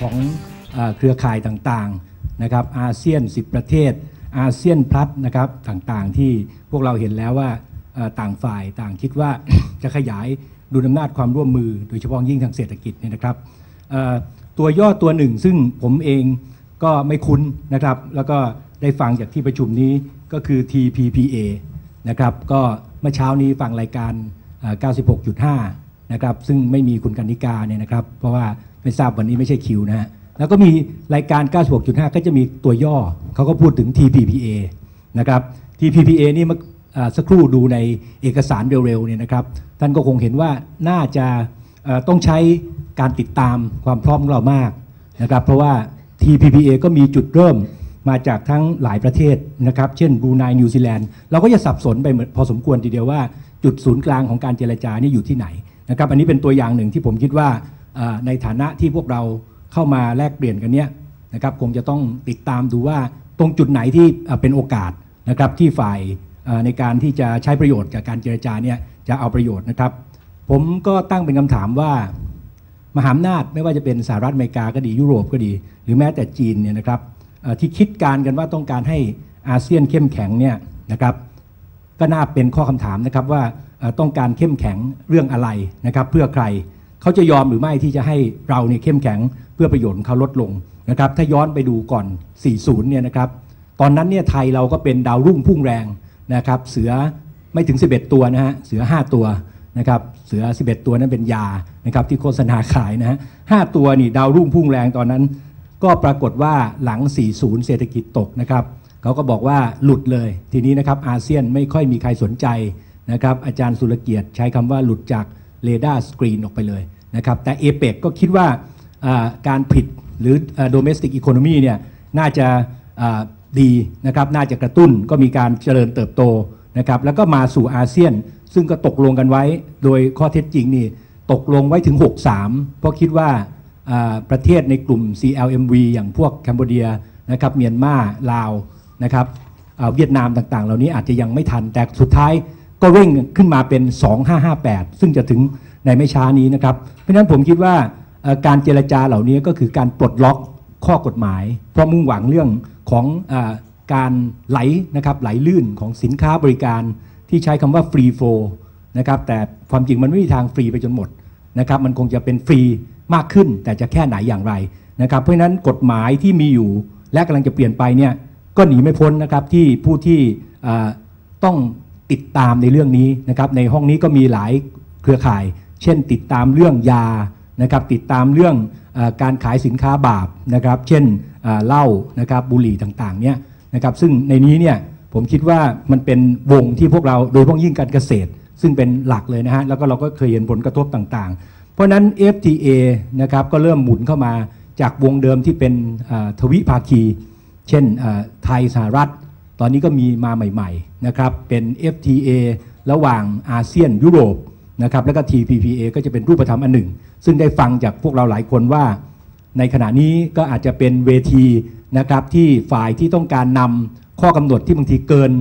ของเครือข่ายต่างๆนะครับอาเซียน 10 ประเทศอาเซียนพลัสนะครับต่างๆที่พวกเราเห็นแล้วว่าต่างฝ่ายต่างคิดว่าจะขยายดุลอำนาจความร่วมมือ โดยเฉพาะยิ่งทางเศรษฐกิจเนี่ยนะครับตัวย่อตัวหนึ่งซึ่งผมเองก็ไม่คุ้นนะครับ แล้วก็ได้ฟังจากที่ประชุมนี้ก็คือ TPPA นะครับก็เมื่อเช้านี้ฟังรายการ 96.5 นะครับซึ่งไม่มีคุณกันิกาเนี่ยนะครับ เพราะว่า ไม่ทราบวันนี้ไม่ใช่คิวนะฮะแล้วก็มีรายการ 96.5 ก็จะมีตัวย่อเขาก็พูดถึง TPPA นะครับ TPPA นี่เมื่ออ่าสักครู่ดูในเอกสารเร็วๆเนี่ยนะครับ ท่านก็คงเห็นว่าน่าจะต้องใช้การติดตามความพร้อมของเรามากนะครับเพราะว่า TPPA ก็มีจุดเริ่มมาจากทั้งหลายประเทศนะครับ เช่นบรูไนนิวซีแลนด์เราก็จะสับสนไปพอสมควรทีเดียวว่าจุดศูนย์กลางของการเจรจานี่อยู่ที่ไหนนะครับ อันนี้เป็นตัวอย่างหนึ่งที่ผมคิดว่า ในฐานะที่พวกเราเข้ามาแลกเปลี่ยนกันเนี้ยนะครับคงจะต้องติดตามดูว่าตรงจุดไหนที่เป็นโอกาสนะครับที่ฝ่ายในการที่จะใช้ประโยชน์จากการเจรจาเนี่ยจะเอาประโยชน์นะครับ ผมก็ตั้งเป็นคำถามว่ามหาอำนาจไม่ว่าจะเป็นสหรัฐอเมริกาก็ดียุโรปก็ดี หรือแม้แต่จีนเนี่ยนะครับที่คิดการกันว่าต้องการให้อาเซียนเข้มแข็งเนี่ยนะครับก็น่าเป็นข้อคำถามนะครับว่าต้องการเข้มแข็งเรื่องอะไรนะครับเพื่อใคร เขาจะยอมหรือไม่ที่จะให้เราเนี่ยเข้มแข็งเพื่อประโยชน์ของเขาลดลงนะครับถ้าย้อนไปดูก่อน 40 เนี่ยนะครับตอนนั้นเนี่ยไทยเราก็เป็นดาวรุ่งพุ่งแรงนะครับเสือไม่ถึง 11 ตัวนะฮะเสือ 5 ตัวนะครับเสือ 11 ตัวนั้นเป็นยานะครับที่โฆษณาขายนะฮะ5ตัวนี่ดาวรุ่งพุ่งแรงตอนนั้น ก็ปรากฏว่าหลัง 40 เศรษฐกิจตกนะครับเขาก็บอกว่าหลุดเลย ทีนี้นะครับอาเซียนไม่ค่อยมีใครสนใจนะครับอาจารย์สุรเกียรติใช้คำว่าหลุดจาก เรดาร์สกรีนออกไปเลยนะครับแต่เอเปกก็คิดว่าการผิดหรือ domestic economy เนี่ยน่าจะดีนะครับน่าจะกระตุ้นก็มีการเจริญเติบโตนะครับแล้วก็มาสู่อาเซียน ซึ่งก็ตกลงกันไว้โดยข้อเท็จจริงนี่ตกลงไว้ถึง 63 เพราะคิดว่าประเทศในกลุ่ม CLMV อย่างพวกแคนเบเดียนะครับเมียนมาลาวนะครับเวียดนามต่างๆ เหล่านี้อาจจะยังไม่ทันแต่สุดท้าย ก็เร่งขึ้นมาเป็น 2558 ซึ่งจะถึงในไม่ช้านี้นะครับ เพราะฉะนั้นผมคิดว่าการเจรจาเหล่านี้ก็คือการปลดล็อกข้อกฎหมาย เพราะมุ่งหวังเรื่องของอการไหลนะครับไหลลื่นของสินค้าบริการที่ใช้คำว่า free flow นะครับแต่ความจริงมันไม่มีทางฟรีไปจนหมดนะครับมันคงจะเป็นฟรีมากขึ้น แต่จะแค่ไหนอย่างไรนะครับเพราะฉะนั้นกฎหมายที่มีอยู่และกำลังจะเปลี่ยนไปเนี่ยก็หนีไม่พ้นนะครับที่ผู้ที่ต้อง ติดตามในเรื่องนี้นะครับในห้องนี้ก็มีหลายเครือข่าย เช่น ติดตามเรื่องยานะครับติดตามเรื่องอการขายสินค้าบาปนะครับเช่นเหล้านะครับบุหรี่ต่างๆเนี่ยนะครับซึ่งในนี้เนี่ยผมคิดว่ามันเป็นวงที่พวกเราโดยเฉพาะยิ่งการเกษตร ซึ่งเป็นหลักเลยนะฮะแล้วก็เราก็เคยเห็นผลกระทบต่างๆ เพราะนั้น FTA นะครับก็เริ่มหมุนเข้ามาจากวงเดิมที่เป็นทวิภาคี เช่นไทยสหรัฐ ตอนนี้ก็มีมาใหม่ๆนะครับเป็น FTA ระหว่างอาเซียนยุโรปนะครับแล้วก็ TPPA ก็จะเป็นรูปธรรมอันหนึ่ง ซึ่งได้ฟังจากพวกเราหลายคนว่า ในขณะนี้ก็อาจจะเป็นเวทีนะครับที่ฝ่ายที่ต้องการนำข้อกำหนดที่บางทีเกิน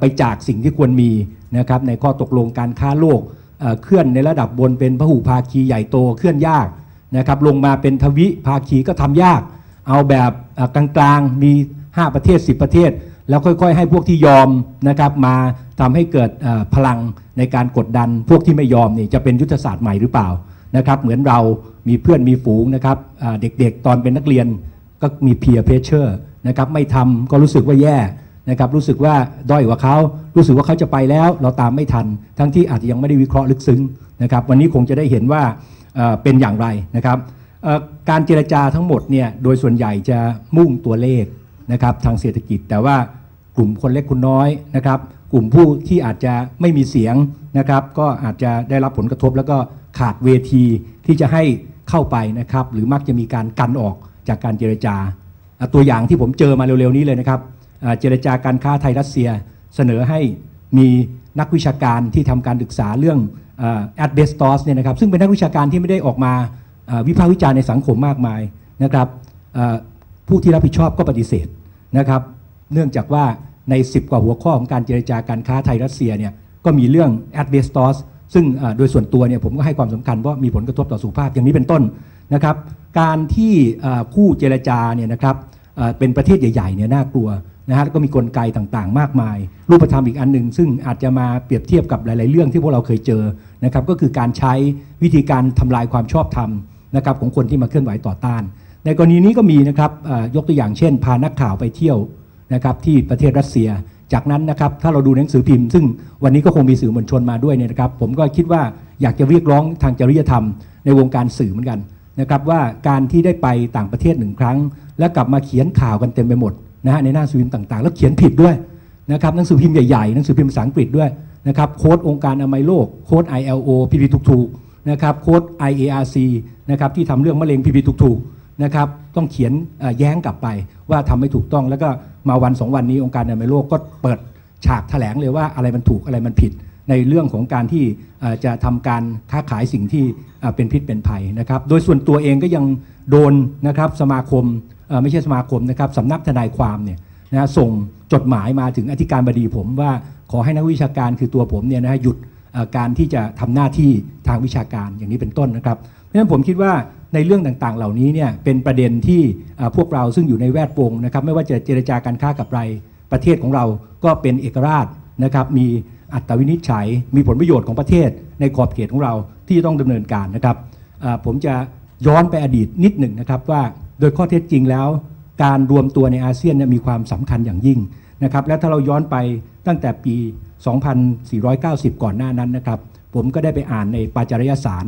ไปจากสิ่งที่ควรมีนะครับในข้อตกลงการค้าโลกเคลื่อนในระดับบนเป็นพหุภาคีใหญ่โตเคลื่อนยากนะครับลงมาเป็นทวิภาคีก็ทำยาก เอาแบบกลางๆมี 5 ประเทศ 10 ประเทศ แล้วค่อยๆ ให้พวกที่ยอมนะครับมาทำให้เกิดพลังในการกดดัน พวกที่ไม่ยอมนี่จะเป็นยุทธศาสตร์ใหม่หรือเปล่านะครับ เหมือนเรามีเพื่อนมีฝูงนะครับเด็กๆ ตอนเป็นนักเรียนก็มี peer pressure นะครับไม่ทำก็รู้สึกว่าแย่นะครับรู้สึกว่าด้อยกว่าเขา รู้สึกว่าเขาจะไปแล้ว เราตามไม่ทัน ทั้งที่อาจจะยังไม่ได้วิเคราะห์ลึกซึ้งนะครับวันนี้คงจะได้เห็นว่าเป็นอย่างไรนะครับการเจรจาทั้งหมดเนี่ยโดยส่วนใหญ่จะมุ่งตัวเลขนะครับทางเศรษฐกิจแต่ว่า กลุ่มคนเล็กคนน้อยนะครับ กลุ่มผู้ที่อาจจะไม่มีเสียงนะครับ ก็อาจจะได้รับผลกระทบ แล้วก็ขาดเวทีที่จะให้เข้าไปนะครับ หรือมักจะมีการกันออกจากการเจรจา ตัวอย่างที่ผมเจอมาเร็วๆนี้เลยนะครับเจรจาการค้าไทยรัสเซียเสนอให้มีนักวิชาการที่ทำการศึกษาเรื่องแอดเบสตอสเนี่ยนะครับซึ่งเป็นนักวิชาการที่ไม่ได้ออกมาวิพากษ์วิจารณ์ในสังคมมากมายนะครับผู้ที่รับผิดชอบก็ปฏิเสธนะครับ เนื่องจากว่าใน 10 กว่าหัวข้อของการเจรจาการค้าไทยรัสเซียเนี่ยก็มีเรื่องแอดเบสตอสซึ่งโดยส่วนตัวเนี่ยผมก็ให้ความสำคัญเพรามีผลกระทบต่อสุขภาพอย่างนี้เป็นต้นนะครับ การที่คู่เจรจาเนี่ยนะครับเป็นประเทศใหญ่ๆเนี่ยน่ากลัวนะฮะแล้วก็มีกลไกต่างๆ มากมาย รูปธรรมอีกอันหนึ่งซึ่งอาจจะมาเปรียบเทียบกับหลาย ๆ เรื่องที่พวกเราเคยเจอนะครับก็คือการใช้วิธีการทำลายความชอบธรรมนะครับของคนที่มาเคลื่อนไหวต่อต้าน ในกรณีนี้ก็มีนะครับยกตัวอย่างเช่น พานักข่าวไปเที่ยว นะครับที่ประเทศรัสเซีย จากนั้นนะครับถ้าเราดูหนังสือพิมพ์ ซึ่งวันนี้ก็คงมีสื่อมวลชนมาด้วยเนี่ยนะครับ ผมก็คิดว่าอยากจะเรียกร้องทางจริยธรรมในวงการสื่อเหมือนกันนะครับว่าการที่ได้ไปต่างประเทศหนึ่งครั้ง แล้วกลับมาเขียนข่าวกันเต็มไปหมดนะฮะในหน้าสื่อพิมพ์ต่างๆ แล้วเขียนผิดด้วยนะครับหนังสือพิมพ์ใหญ่ๆหนังสือพิมพ์ภาษาอังกฤษด้วยนะครับโค้ดองค์การอนามัยโลกโค้ด ILO พีพีถูกๆนะครับโค้ด IARC นะครับที่ทำเรื่องมะเร็งพีพีถูกๆ นะครับ ต้องเขียนแย้งกลับไปว่าทำไม่ถูกต้องแล้วก็มาวันสองวันนี้องค์การอนามัยโลกก็เปิดฉากแถลงเลยว่าอะไรมันถูกอะไรมันผิด ในเรื่องของการที่จะทำการค้าขายสิ่งที่เป็นพิษเป็นภัยนะครับ โดยส่วนตัวเองก็ยังโดนนะครับสมาคมไม่ใช่สมาคมนะครับสำนักทนายความเนี่ยนะส่งจดหมายมาถึงอธิการบดีผมว่าขอให้นักวิชาการคือตัวผมเนี่ยนะหยุด การที่จะทำหน้าที่ทางวิชาการอย่างนี้เป็นต้นนะครับ เพราะฉะนั้นผมคิดว่าในเรื่องต่างๆ เหล่านี้เนี่ยเป็นประเด็นที่พวกเราซึ่งอยู่ในแวดวงนะครับไม่ว่าจะเจรจาการค้ากับไรประเทศของเราก็เป็นเอกราชนะครับมีอัตวินิจฉัย มีผลประโยชน์ของประเทศ ในขอบเขตของเราที่ต้องดำเนินการนะครับผมจะย้อนไปอดีตนิดหนึ่งนะครับว่าโดยข้อเท็จจริงแล้ว การรวมตัวในอาเซียนมีความสำคัญอย่างยิ่งนะครับและถ้าเราย้อนไปตั้งแต่ปี 2490 ก่อนหน้านั้นนะครับ ผมก็ได้ไปอ่านในปาจารยสาร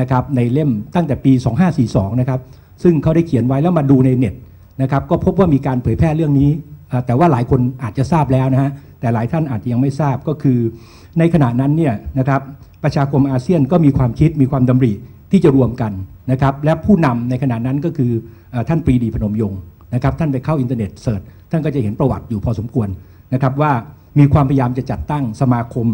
นะครับในเล่มตั้งแต่ปี 2542 นะครับ ซึ่งเขาได้เขียนไว้แล้วมาดูในเน็ตนะครับ ก็พบว่ามีการเผยแพร่เรื่องนี้ แต่ว่าหลายคนอาจจะทราบแล้วนะฮะ แต่หลายท่านอาจจะยังไม่ทราบก็คือ ในขณะนั้นเนี่ยนะครับ ประชาคมอาเซียนก็มีความคิดมีความดำริที่จะรวมกันนะครับ และผู้นำในขณะนั้นก็คืออท่านปรีดีพนมยงค์นะครับ ท่านไปเข้าอินเทอร์เน็ตเสิร์ช ท่านก็จะเห็นประวัติอยู่พอสมควรนะครับว่า มีความพยายามจะจัดตั้งสมาคม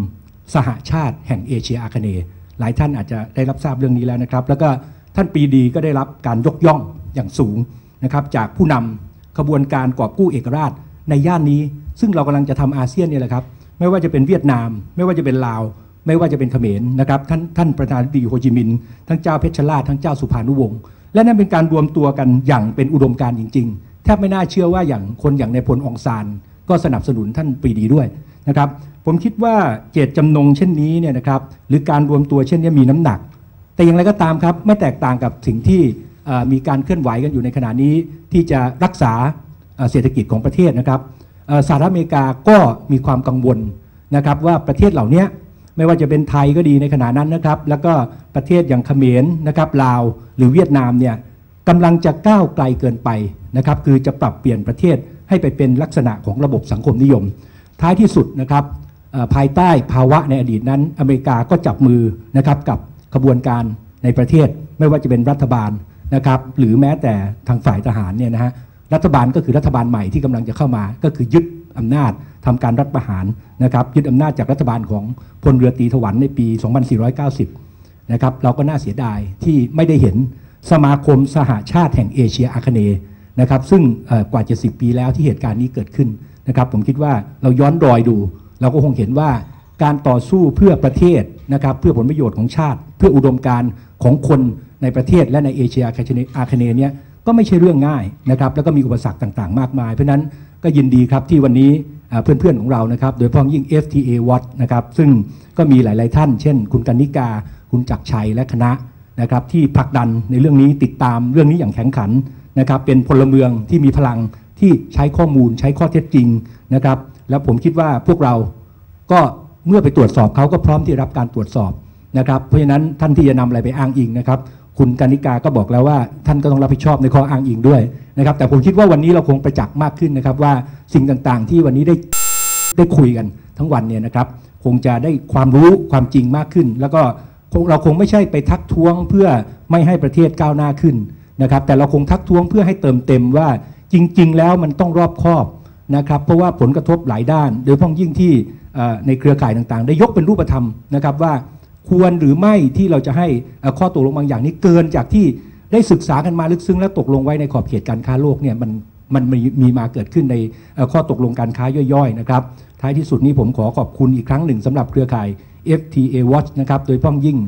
สหชาติแห่งเอเชียอาคเนย์หลายท่านอาจจะได้รับทราบเรื่องนี้แล้วนะครับ แล้วก็ท่านปีดีก็ได้รับการยกย่องอย่างสูงนะครับจากผู้นำขบวนการกอบกู้เอกราชในย่านนี้ ซึ่งเรากำลังจะทำอาเซียนนี่แหละครับ ไม่ว่าจะเป็นเวียดนาม ไม่ว่าจะเป็นลาว ไม่ว่าจะเป็นเขมรนะครับท่านท่านประธานาธิบดีโฮจิมินห์ทั้งเจ้าเพชรลาชทั้งเจ้าสุภานุวงศ์และนั่นเป็นการรวมตัวกันอย่างเป็นอุดมการณ์จริง ๆแทบไม่น่าเชื่อว่าอย่างคนอย่างในพลองซาน ก็สนับสนุนท่านปรีดีด้วยนะครับ ผมคิดว่าเจตจำนงเช่นนี้เนี่ยนะครับหรือการรวมตัวเช่นนี้มีน้ำหนัก แต่อย่างไรก็ตามครับไม่แตกต่างกับสิ่งที่มีการเคลื่อนไหวกันอยู่ในขณะนี้ที่จะรักษาเศรษฐกิจของประเทศนะครับสหรัฐอเมริกาก็มีความกังวลนะครับว่าประเทศเหล่านี้ไม่ว่าจะเป็นไทยก็ดีในขณะนั้นนะครับ แล้วก็ประเทศอย่างเขมรนะครับลาวหรือเวียดนามเนี่ยกำลังจะก้าวไกลเกินไปนะครับ คือจะปรับเปลี่ยนประเทศ ให้ไปเป็นลักษณะของระบบสังคมนิยม ท้ายที่สุดนะครับภายใต้ภาวะในอดีตนั้น อเมริกาก็จับมือนะครับกับขบวนการในประเทศ ไม่ว่าจะเป็นรัฐบาลนะครับหรือแม้แต่ทางฝ่ายทหารเนี่ยนะฮะรัฐบาลก็คือรัฐบาลใหม่ที่กำลังจะเข้ามาก็คือยึดอำนาจทำการรัฐประหารนะครับยึดอำนาจจากรัฐบาลของพลเรือตรีถวันในปี 2490 นะครับเราก็น่าเสียดายที่ไม่ได้เห็นสมาคมสหชาติแห่งเอเชียอาคเนย์ นะครับซึ่งเอ่อกว่า 70 ปีแล้วที่เหตุการณ์นี้เกิดขึ้นนะครับผมคิดว่าเราย้อนรอยดู เราก็คงเห็นว่าการต่อสู้เพื่อประเทศนะครับเพื่อผลประโยชน์ของชาติ เพื่ออุดมการณ์ของคนในประเทศและในเอเชียอาคเนย์เนี่ยก็ไม่ใช่เรื่องง่ายนะครับแล้วก็มีอุปสรรคต่างๆ มากมาย เพราะนั้นก็ยินดีครับที่วันนี้เพื่อนๆของเรานะครับโดยเฉพาะยิ่ง FTA Watch นะครับซึ่งก็มีหลายๆท่าน เช่น คุณกนิกา คุณจักชัยและคณะนะครับที่ผลักดันในเรื่องนี้ติดตามเรื่องนี้อย่างแข็งขัน นะครับเป็นพลเมืองที่มีพลังที่ใช้ข้อมูลใช้ข้อเท็จจริงนะครับ แล้วผมคิดว่าพวกเราก็เมื่อไปตรวจสอบเขาก็พร้อมที่รับการตรวจสอบนะครับเพราะฉะนั้นท่านที่จะนำอะไรไปอ้างอิงนะครับ คุณกานิกาก็บอกแล้วว่า ท่านก็ต้องรับผิดชอบในข้ออ้างอิงด้วยนะครับ แต่ผมคิดว่าวันนี้เราคงประจักษ์มากขึ้นนะครับ ว่าสิ่งต่างๆ ที่วันนี้ได้ได้คุยกันทั้งวันเนี่ยนะครับ คงจะได้ความรู้ความจริงมากขึ้น แล้วก็เราคงไม่ใช่ไปทักท้วงเพื่อไม่ให้ประเทศก้าวหน้าขึ้น นะครับแต่เราคงทักท้วงเพื่อให้เติมเต็มว่าจริง ๆ แล้วมันต้องรอบคอบนะครับเพราะว่าผลกระทบหลายด้าน โดยเฉพาะยิ่งที่ในเครือข่ายต่างๆ ได้ยกเป็นรูปธรรมนะครับว่าควรหรือไม่ที่เราจะให้ข้อตกลงบางอย่างนี้เกินจากที่ได้ศึกษากันมาลึกซึ้งและตกลงไว้ในขอบเขตการค้าโลกเนี่ยมันมันมีมีมาเกิดขึ้นในข้อตกลงการค้าย่อยๆนะครับท้ายที่สุดนี้ผมขอขอบคุณอีกครั้งหนึ่งสำหรับเครือข่าย FTA Watch นะครับโดยเพ้องยิ่ง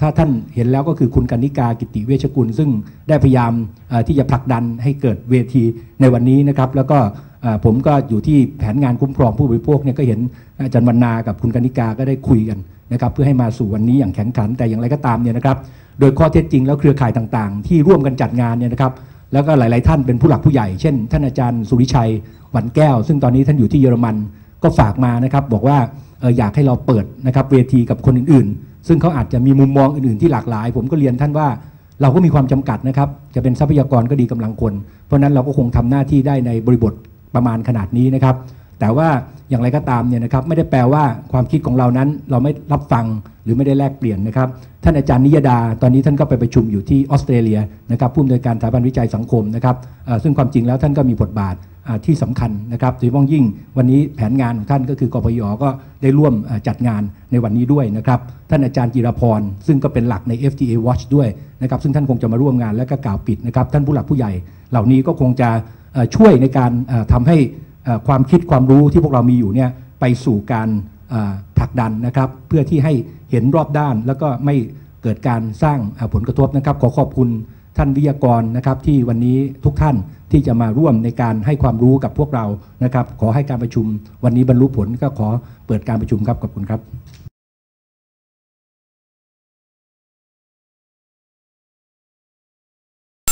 ถ้าท่านเห็นแล้วก็คือคุณกนิกากิติเวชกุล ซึ่งได้พยายามที่จะผลักดันให้เกิดเวทีในวันนี้นะครับ แล้วก็ผมก็อยู่ที่แผนงานคุ้มครองผู้บริโภคเนี่ยก็เห็นอาจารย์วรรณากับคุณกนิกาก็ได้คุยกันนะครับเพื่อให้มาสู่วันนี้อย่างแข็งขันแต่อย่างไรก็ตามเนี่ยนะครับ โดยข้อเท็จจริงแล้วเครือข่ายต่างๆ ที่ร่วมกันจัดงานเนี่ยนะครับ แล้วก็หลาย ๆ ท่านเป็นผู้หลักผู้ใหญ่เช่นท่านอาจารย์สุริชัยหวันแก้ว ซึ่งตอนนี้ท่านอยู่ที่เยอรมันก็ฝากมานะครับบอกว่าอออยากให้เราเปิดนะครับเวทีกับคนอื่นๆ ซึ่งเขาอาจจะมีมุมมองอื่นๆที่หลากหลาย ผมก็เรียนท่านว่าเราก็มีความจำกัดนะครับ จะเป็นทรัพยากรก็ดีกำลังคน เพราะนั้นเราก็คงทำหน้าที่ได้ในบริบทประมาณขนาดนี้นะครับ แต่ว่าอย่างไรก็ตามเนี่ยนะครับ ไม่ได้แปลว่าความคิดของเรานั้น เราไม่รับฟังหรือไม่ได้แลกเปลี่ยนนะครับ ท่านอาจารย์นิยดา ตอนนี้ท่านก็ไปประชุมอยู่ที่ออสเตรเลียนะครับผู้อำนวยการสถาบันวิจัยสังคมนะครับซึ่งความจริงแล้วท่านก็มีบทบาท ที่สำคัญนะครับโดยเฉพาะยิ่งวันนี้แผนงานของท่านก็คือกพยก็ได้ร่วมจัดงานในวันนี้ด้วยนะครับ ท่านอาจารย์จิรพร ซึ่งก็เป็นหลักใน FTA Watch ด้วยนะครับ ซึ่งท่านคงจะมาร่วมงานและก็กล่าวปิดนะครับ ท่านผู้หลักผู้ใหญ่ เหล่านี้ก็คงจะช่วยในการเอ่อทำให้ความคิดความรู้ที่พวกเรามีอยู่เนี่ยไปสู่การผลักดันนะครับ เพื่อที่ให้เห็นรอบด้านแล้วก็ไม่เกิดการสร้างผลกระทบนะครับ ขอขอบคุณท่านวิทยากรนะครับที่วันนี้ทุกท่าน ที่จะมาร่วมในการให้ความรู้กับพวกเรานะครับ ขอให้การประชุมวันนี้บรรลุผลก็ขอเปิดการประชุมครับขอบคุณครับ